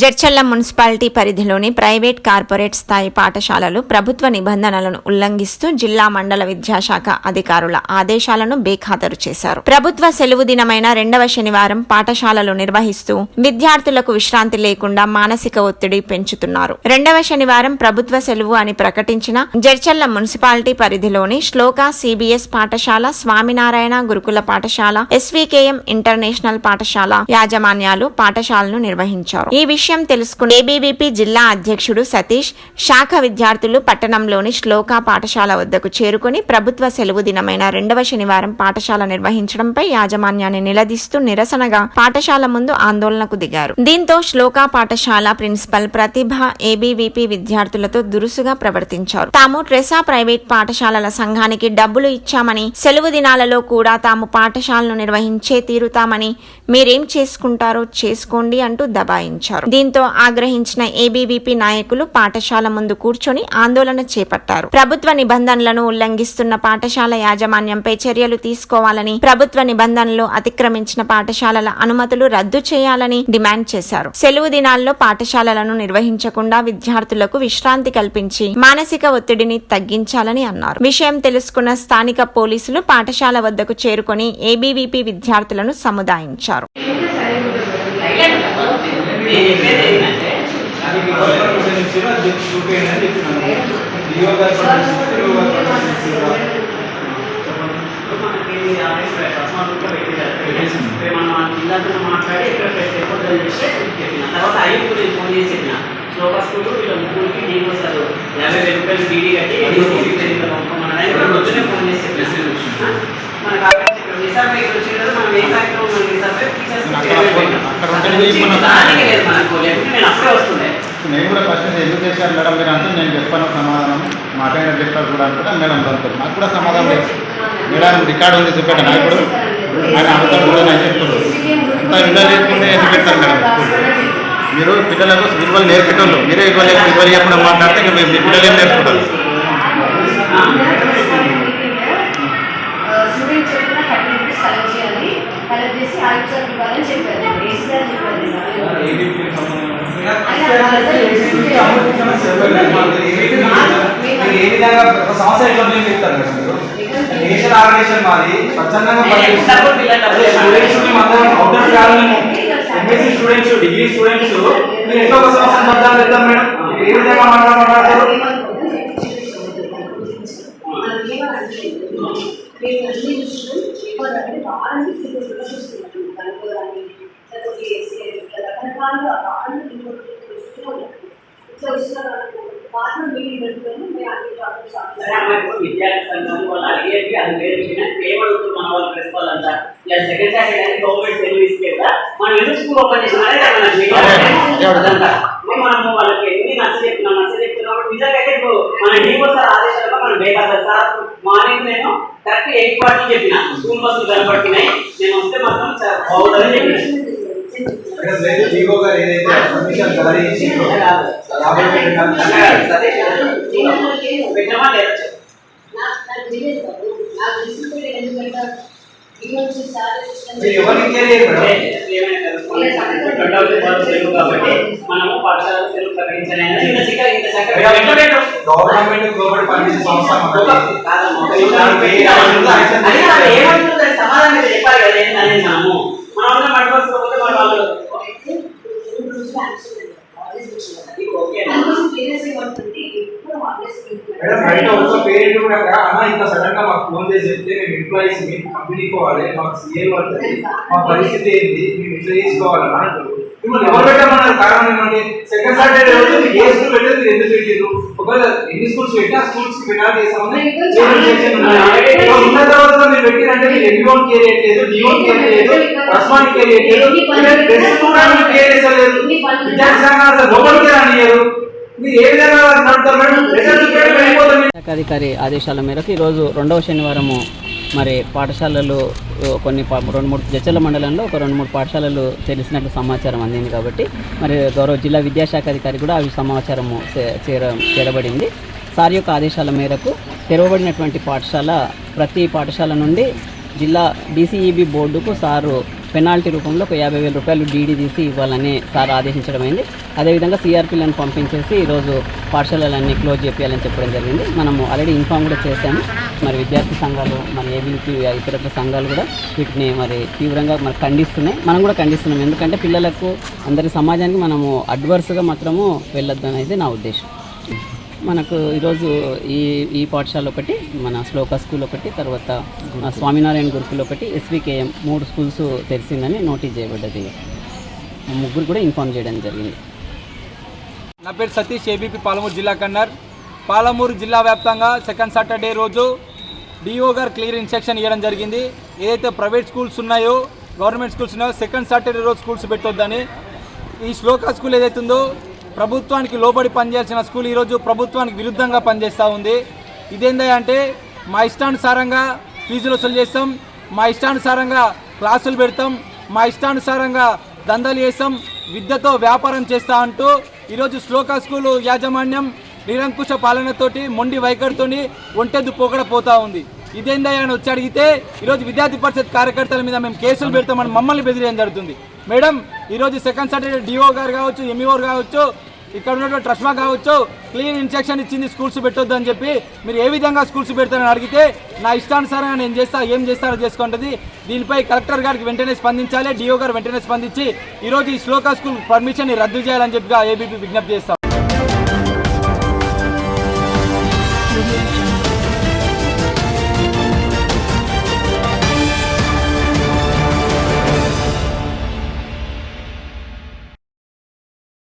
Jadcherla municipality పరిధిలోని private corporate స్థాయి పాఠశాలలు ప్రభుత్వ నిబంధనలను ఉల్లంఘిస్తూ జిల్లా మండల విద్యాశాఖ అధికారుల ఆదేశాలను బేఖాతరు చేశారు. ప్రభుత్వ సెలవు దినమైన రెండవ శనివారం పాఠశాలలు నిర్వహిస్తూ విద్యార్థులకు విశ్రాంతి లేకుండా మానసిక ఒత్తిడి పెంచుతున్నారు. రెండవ శనివారం ప్రభుత్వ సెలవు అని ప్రకటించిన జడ్చల్ల మున్సిపాలిటీ పరిధిలోని శ్లోక సిబిఎస్ పాఠశాల స్వామినారాయణ గురుకుల పాఠశాల ఎస్వికేఎం ఇంటర్నేషనల్ పాఠశాల యాజమాన్యాలు పాఠశాలను నిర్వహించారు. ఈ విషయం తెలుసుకుని ఏబీవీపీ జిల్లా అధ్యక్షుడు సతీష్ శాఖ విద్యార్థులు పట్టణంలోని శ్లోక పాఠశాల వద్దకు చేరుకుని ప్రభుత్వ సెలవు దినమైన రెండవ శనివారం పాఠశాల నిర్వహించడంపై యాజమాన్యాన్ని నిలదీస్తూ నిరసనగా పాఠశాల ముందు ఆందోళనకు దిగారు. దీంతో శ్లోక పాఠశాల ప్రిన్సిపల్ ప్రతిభ ఏబీవీపీ విద్యార్థులతో దురుసుగా ప్రవర్తించారు. తాము ట్రెసా ప్రైవేట్ పాఠశాలల సంఘానికి డబ్బులు ఇచ్చామని సెలవు దినాలలో కూడా తాము పాఠశాలను నిర్వహించే తీరుతామని మీరేం చేసుకుంటారో చేసుకోండి అంటూ దబాయించారు. దీంతో ఆగ్రహించిన ఏబీవీపీ నాయకులు పాఠశాల ముందు కూర్చొని ఆందోళన చేపట్టారు. ప్రభుత్వ నిబంధనలను ఉల్లంఘిస్తున్న పాఠశాల యాజమాన్యంపై చర్యలు తీసుకోవాలని ప్రభుత్వ నిబంధనలు అతిక్రమించిన పాఠశాలల అనుమతులు రద్దు చేయాలని డిమాండ్ చేశారు. సెలవు దినాల్లో పాఠశాలలను నిర్వహించకుండా విద్యార్థులకు విశ్రాంతి కల్పించి మానసిక ఒత్తిడిని తగ్గించాలని అన్నారు. విషయం తెలుసుకున్న స్థానిక పోలీసులు పాఠశాల వద్దకు చేరుకొని ఏబీవీపీ విద్యార్థులను సముదాయించారు. మాట్లాడి ఇక్కడ పెట్టకూడదని చెప్పి చెప్పిన తర్వాత అయ్యకు నేను ఫోన్ చేసి చెప్పిన శ్లోక స్కూల్ వీళ్ళ ముగ్గురికి డీల్ వస్తారు యాభై వేల రూపాయలు డీడీ కట్టి పంపమని పొద్దునే ఫోన్ చేసి చెప్పిన మనకు మనం ఏ కార్యక్రమం మన దానికి లేదు మనకు లేకపోతే నేను అప్పుడే వస్తుండే. నేను కూడా ఫస్ట్ ఎందుకు చేశారు మేడం? మీరు అంటే నేను చెప్పాను సమాధానం. మాట్లాడిన చెప్పారు కూడా అనుకుంటా మేడం దొరుకుతుంది నాకు కూడా సమాధానం లేదు. మేడం రికార్డు ఉంది చెప్పాడు నా ఇప్పుడు? ఆయన అడుగుతాడు కూడా నేను చెప్తాడు ఇంత విలువ లేకుండా ఎందుకు పెడతారు మేడం? మీరు పిల్లలకు విలువలు నేర్పేటోళ్ళు. మీరే విలువ లేక విలువ లేకుండా మాట్లాడితే ఇంకా మీ పిల్లలు ఏం నేర్చుకుంటారు కలెక్ట్ చేసి ఇవ్వాలని చెప్పారు ఏసీ చెప్పారు ఏ విధంగా ఒక సంస్థ ఎట్లా చెప్తారు మేడం మీరు నేషనల్ ఆర్గనైజేషన్ మాది స్వచ్ఛందంగా స్టూడెంట్స్ అందరం outer MSc students degree students మీరు ఎట్లా ఒక సంస్థ బద్దాలు మేడం ఏ విధంగా మాట్లాడమంటారు సరే అమ్మ, ఇప్పుడు విద్యార్థి సంఘం వాళ్ళు అడిగేది అది వేరే మన వాళ్ళు ప్రిన్సిపల్ అంతా ఇలా సెకండ్ సాటర్డే గవర్నమెంట్ సెలవు ఇస్తే కదా మనం ఎందుకు స్కూల్ ఓపెన్ చేసిన మనము వాళ్ళకి ఎన్ని నచ్చ చెప్తున్నాం నచ్చ చెప్తున్నాం నిజంగా అయితే మన కదా సార్ మార్నింగ్ నేను కరెక్ట్ ఎయిట్ ఫార్టీ చెప్పిన స్కూల్ బస్సులు కనబడుతున్నాయి నేను వస్తే మాత్రం చాలా బాగుంటుందని చెప్పిన పెట్టమా లేదా ఎవరికి కాబట్టి మనము పాఠశాల సెలవు ప్రకటించలేదు గవర్నమెంట్ గవర్నమెంట్ పర్మిషన్ సంస్థ సమాధానం చెప్పాలి కదా మనము మనం పట్టుకోకపోతే వాళ్ళు పేరెంట్ కూడా అన్న ఇంత సడన్గా మాకు ఫోన్ చేసి చెప్తే మేము ఎంప్లాయీస్ కంపెనీకి పోవాలి మాకు సీఎల్ పడుతుంది మా పరిస్థితి ఏంటి మేము ఇట్లా చేసుకోవాలి? అంటారు మిమ్మల్ని ఎవరు పెట్టమన్నారు? కారణం ఏమంటే సెకండ్ సాటర్డే రోజు ఏ స్కూల్ పెట్టేది మీరు ఎందుకు పెట్టారు ఒకవేళ ఎన్ని స్కూల్స్ పెట్టినా స్కూల్స్ పెట్టాలి చేసామని ఉన్న తర్వాత మీరు పెట్టినంటే మీరు ఎన్నివన్ కేర్ చేయట్లేదు డివన్ కేర్ చేయలేదు రస్మాన్ కేర్ చేయట్లేదు టెస్ట్ కూడా మీరు కేర్ చేసలేదు విద్యార్థి సంఘాలు అసలు లోపలికి రానియరు మీరు ఏ విధంగా నడుపుతారు మేడం? రిజల్ట్ చూపెట్టి వెళ్ళిపోతారు మీరు. శాఖ అధికారి ఆదేశాల మేరకు ఈరోజు రెండవ శనివారము మరి పాఠశాలలు కొన్ని రెండు మూడు జచ్చల మండలంలో ఒక రెండు మూడు పాఠశాలలు తెలిసినట్లు సమాచారం అందింది కాబట్టి మరి గౌరవ జిల్లా విద్యాశాఖ అధికారి కూడా అవి సమాచారము చే- చేర చేరబడింది. సార్ యొక్క ఆదేశాల మేరకు తెరవబడినటువంటి పాఠశాల ప్రతి పాఠశాల నుండి జిల్లా డిసిఈబి బోర్డుకు సారు పెనాల్టీ రూపంలో ఒక యాభై వేల రూపాయలు డీడీ తీసి ఇవ్వాలని సార్ ఆదేశించడం అయింది అదేవిధంగా సిఆర్పీలను పంపించేసి ఈరోజు పాఠశాలలన్నీ క్లోజ్ చేయాలని చెప్పడం జరిగింది. మనము ఆల్రెడీ ఇన్ఫామ్ కూడా చేశాము. మరి విద్యార్థి సంఘాలు మన ఏబీపీ ఇతర సంఘాలు కూడా వీటిని మరి తీవ్రంగా మరి ఖండిస్తున్నాయి. మనం కూడా ఖండిస్తున్నాం. ఎందుకంటే పిల్లలకు అందరి సమాజానికి మనము అడ్వర్స్గా మాత్రము వెళ్ళొద్దు అనేది నా ఉద్దేశం. మనకు ఈరోజు ఈ ఈ పాఠశాల ఒకటి మన శ్లోక స్కూల్ ఒకటి తర్వాత స్వామినారాయణ గురుకుల్ ఒకటి ఎస్వికేఎం మూడు స్కూల్స్ తెరిచిందని నోటీస్ చేయబడ్డది. ముగ్గురు కూడా ఇన్ఫామ్ చేయడం జరిగింది. నా పేరు సతీష్ ఏబీపీ పాలమూరు జిల్లా కన్నర్. పాలమూరు జిల్లా వ్యాప్తంగా సెకండ్ సాటర్డే రోజు డిఓ గారు క్లియర్ ఇన్స్ట్రక్షన్ ఇవ్వడం జరిగింది. ఏదైతే ప్రైవేట్ స్కూల్స్ ఉన్నాయో గవర్నమెంట్ స్కూల్స్ ఉన్నాయో సెకండ్ సాటర్డే రోజు స్కూల్స్ పెట్టొద్దని ఈ శ్లోక స్కూల్ ఏదైతే ఉందో ప్రభుత్వానికి లోబడి పనిచేయాల్సిన స్కూల్ ఈరోజు ప్రభుత్వానికి విరుద్ధంగా పనిచేస్తూ ఉంది. ఇదేందంటే మా ఇష్టానుసారంగా ఫీజులు వసూలు చేస్తాం మా ఇష్టానుసారంగా క్లాసులు పెడతాం మా ఇష్టానుసారంగా దందలు చేస్తాం విద్యతో వ్యాపారం చేస్తా అంటూ ఈరోజు శ్లోక స్కూలు యాజమాన్యం నిరంకుశ పాలనతోటి మొండి వైఖరితోని ఒంటెద్దు పోకడ పోతా ఉంది. ఇదేందయ్యా అని వచ్చి అడిగితే ఈరోజు విద్యార్థి పరిషత్ కార్యకర్తల మీద మేము కేసులు పెడతామని మమ్మల్ని బెదిరేయడం జరుగుతుంది? మేడం ఈరోజు సెకండ్ సాటర్డే డిఓ గారు కావచ్చు ఎంఈఓ కావచ్చు ఇక్కడ ఉన్నటువంటి ట్రస్మా కావచ్చు క్లీన్ ఇన్స్ట్రక్షన్ ఇచ్చింది స్కూల్స్ పెట్టొద్దు అని చెప్పి మీరు ఏ విధంగా స్కూల్స్ పెడతారని అడిగితే నా ఇష్టానుసారంగా నేను చేస్తా ఏం చేస్తారో చేసుకుంటుంది. దీనిపై కలెక్టర్ గారికి వెంటనే స్పందించాలి డిఓ గారు వెంటనే స్పందించి ఈరోజు ఈ శ్లోక స్కూల్ పర్మిషన్ని రద్దు చేయాలని చెప్పి ఏబీపీ విజ్ఞప్తి చేస్తాం